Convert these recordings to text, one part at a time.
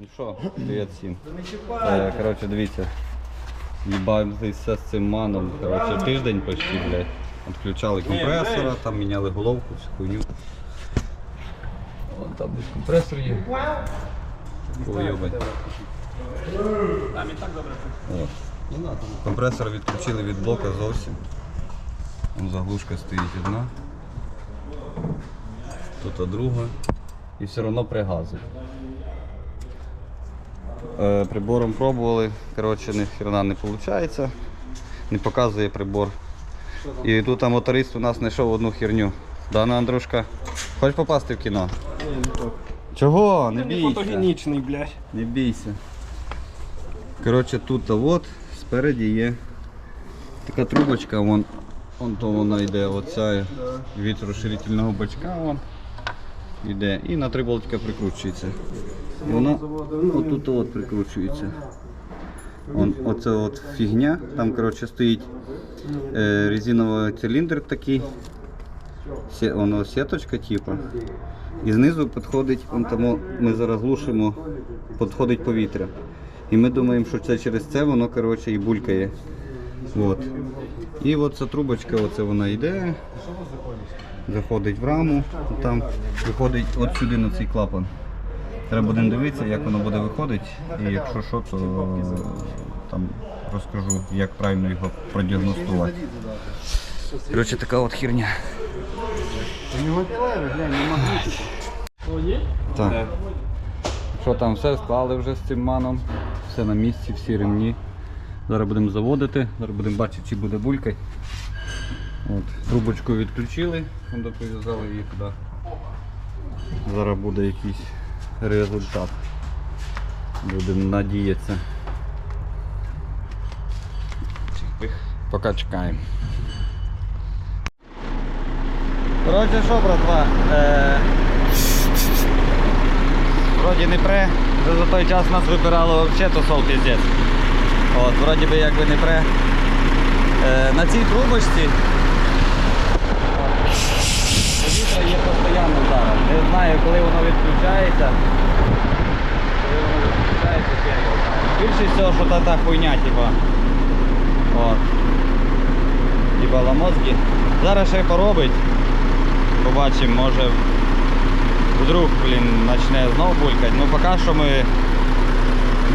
Ну що, привіт всім. Е, коротше, дивіться. Їбався з цим маном. Коротше, тиждень почти, блядь. Відключали компресора, там міняли головку, всю хуйню. Вон там десь компресор є. Уйобать. Там і так добре. О. Компресор відключили від блока зовсім. Вон заглушка стоїть одна. Тут друга. І все одно пригазує. Е, прибором пробували, коротше, ні хрена не виходить. Не показує прибор. І тут а моторист у нас знайшов одну херню. Дана Андрушка, хочеш попасти в кіно? Чого? Не Ти не бійся. фотогенічний, блядь. Не бійся. Коротше, тут от спереді є така трубочка, вон, вон то вона йде оця від розширительного бачка вон, йде і на три болтика прикручується. І вона отут от прикручується. Вон, оце от фігня, там коротше стоїть е, резиновий циліндр такий, сє- воно сіточка типу. І знизу підходить, вон тому ми зараз глушимо, підходить повітря. І ми думаємо, що це через це воно коротше, і булькає. От. І от ця трубочка, оце вона йде, заходить в раму, там виходить от сюди на цей клапан. Треба будемо дивитися, як воно буде виходити. І якщо що, то е, там розкажу, як правильно його продіагностувати. Коротше, така от херня. Так. Що там, все склали вже з цим маном, все на місці, всі ремні. Зараз будемо заводити, зараз будемо бачити, чи буде булькать. От, трубочку відключили, воно прив'язали її туди. Зараз буде якийсь результат. Будемо надіятися. Поки чекаємо. Коротше що, братва, е... вроді не пре, вже за той час нас вибирало взагалі то сол піздець. От, вроді би якби не пре. Е... На цій трубочці повітря є постійно зараз. Не знаю, коли воно відключається. Коли воно відключається, я його знаю. Більше всього, що та, та хуйня, типа. От. Типа ламозки. Зараз ще поробить. Побачимо, може вдруг, блін, почне знов булькати. Ну поки що ми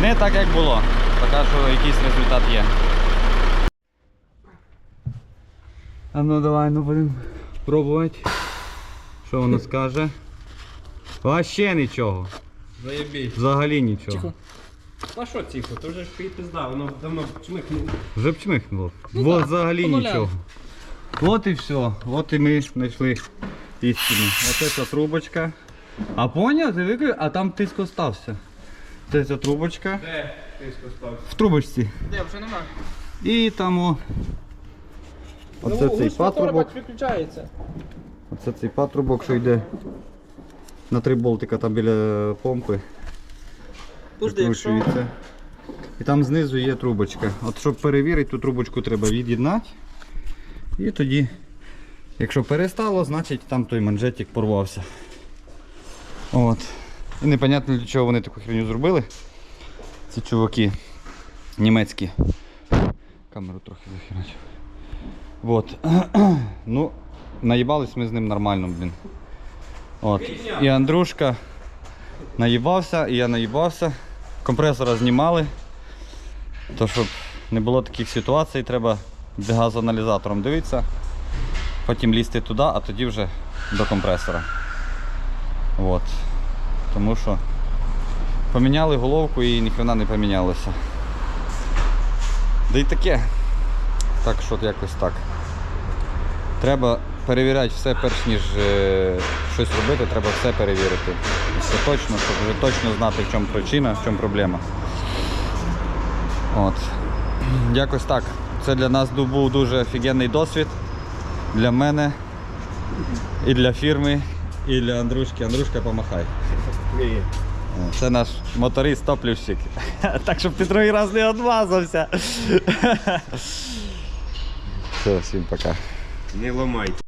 не так як було. Поки що якийсь результат є. А ну давай, ну будемо пробувати. Що воно скаже? Вообще нічого. Заєбіть. Взагалі нічого. Тихо. А що тихо? То вже ж пізда, воно давно чмихнуло. Вже б чмихнуло. Ну Вот так, взагалі по нулям. нічого. От і все. От і ми знайшли істину. Оце ця трубочка. А поняв? Ти викрив? А там тиск остався. Це ця трубочка. Де тиско став? В трубочці. Де, вже нема. І там о. Оце цей патрубок. виключається. Оце цей патрубок, що йде на три болтика там біля помпи. Пужди, якщо... Прикручується. І там знизу є трубочка. От щоб перевірити, ту трубочку треба від'єднати. І тоді, якщо перестало, значить там той манжетик порвався. От. І непонятно для чого вони таку херню зробили. Ці чуваки німецькі. Камеру трохи захерачив. Вот. ну, наїбались ми з ним нормально, блін. От. І Андрушка наїбався, і я наїбався. Компресора знімали. То щоб не було таких ситуацій, треба газоаналізатором дивитися, потім лізти туди, а тоді вже до компресора. От. Тому що поміняли головку і ніхрена не помінялося. Да й таке. Так що якось так. Треба перевіряти все перш ніж е, щось робити, треба все перевірити. Все точно, щоб вже точно знати, в чому причина, в чому проблема. От. Якось так. Це для нас був дуже офігенний досвід. Для мене і для фірми, і для Андрушки. Андрушка, помахай. Це наш моторист топлівщик. Так, щоб ти другий раз не одмазався. Все, всім пока. Не ламайте.